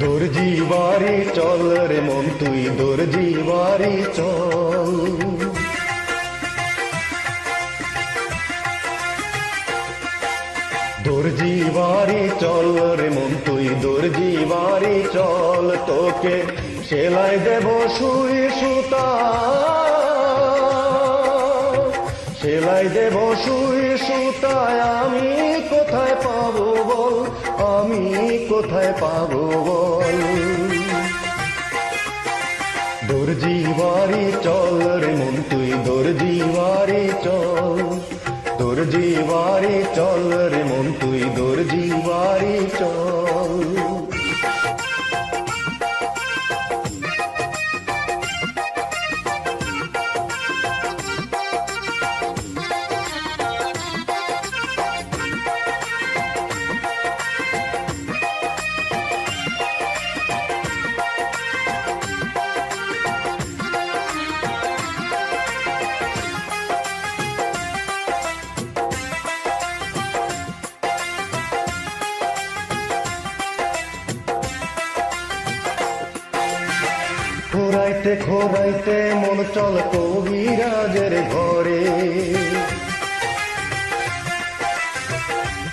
দর্জি বাড়ি চল রে মন তুই, দর্জি বাড়ি চল। দর্জি বাড়ি চল রে মন তুই, দর্জি বাড়ি চল, তোকে সেলাই দেব সুই সুতা। সেলাই দেব সুই সুতায় আমি কোথায় পাবো বল? দুর্জীবারি চল রে খোরাইতে খোরাইতে মন চল কবিরাজের ঘরে।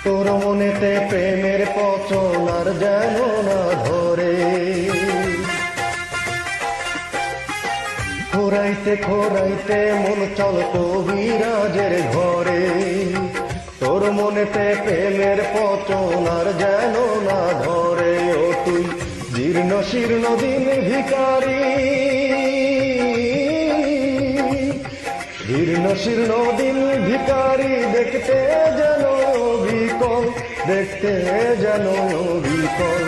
তোর মনেতে প্রেমের পচন আর যেন না ধরে। খোরাইতে খোরাইতে মন চল কবিরাজের ঘরে। তোর মনেতে প্রেমের পচন আর যেন না ধরে। ও তুই জীর্ণ শীর্ণ দিন ভিকারি জীর্ণ শীর্ণ দিন ভিকারি দেখতে যেন বিকল, দেখতে যেন বিকল।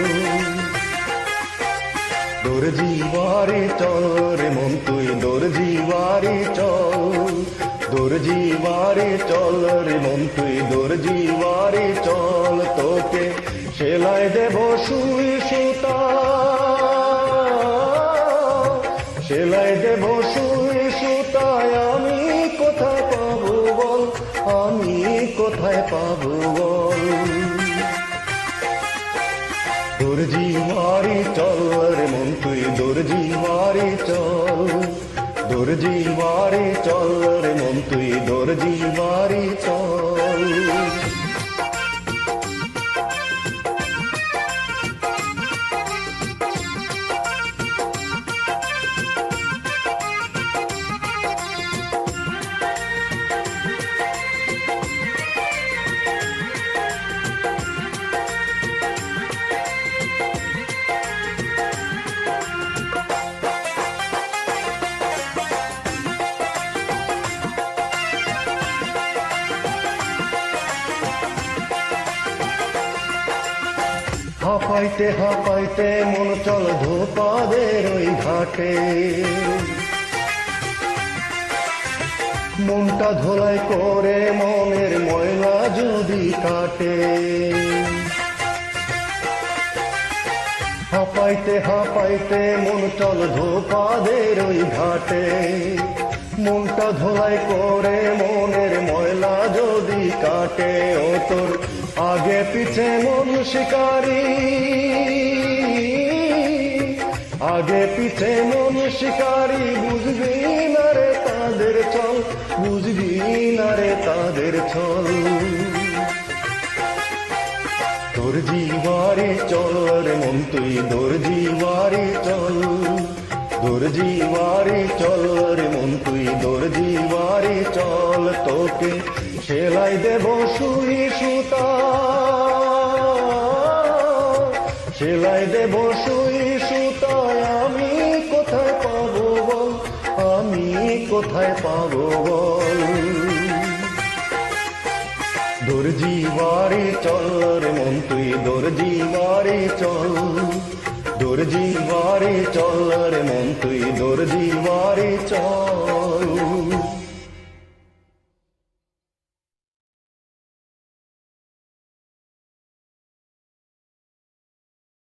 দর্জি বাড়ি চল রে মন তুই, দর্জি বাড়ি চল। দর্জি বাড়ি চল রে মন তুই, দর্জি বাড়ি চল তোকে সেলাই দেব সুই সুতা। সেলাই দেব সুই সুতায় আমি কোথায় পাবো বল? আমি কোথায় পাবো বল? দর্জি মারি চল রে মন তুই, দর্জি মারি চল। দর্জি মারি চল রে মন তুই, দর্জি মারি চল। হাঁপাইতে হাঁপাইতে মন চল ধোপাদের ওই ঘাটে। মনটা ধোলাই করে মনের ময়লা যদি কাটে। হাঁপাইতে হাঁপাইতে মন চল ধোপাদের ওই ঘাটে। মনটা ধোলাই করে মনের ময়লা কাটে ও তোর আগে পিছে মন শিকারি। আগে পিছে মন শিকারি, বুঝবি না রে তাদের চল, বুঝবি না রে তাদের ছল তোর জীবারে চল রে মন তুই, তোর জীবারে চল। তোর জীবারে চল রে মন তুই, তোর জীবারে চল তোকে সেলাই দেব সুই সুতা। সেলাই দেব সুই সুতায় আমি কোথায় পাবো বল? আমি কোথায় পাবো বল? দর্জি বাড়ি চল রে মন তুই, দর্জি বাড়ি চল। দর্জি বাড়ি চল রে মন তুই, দর্জি বাড়ি চল।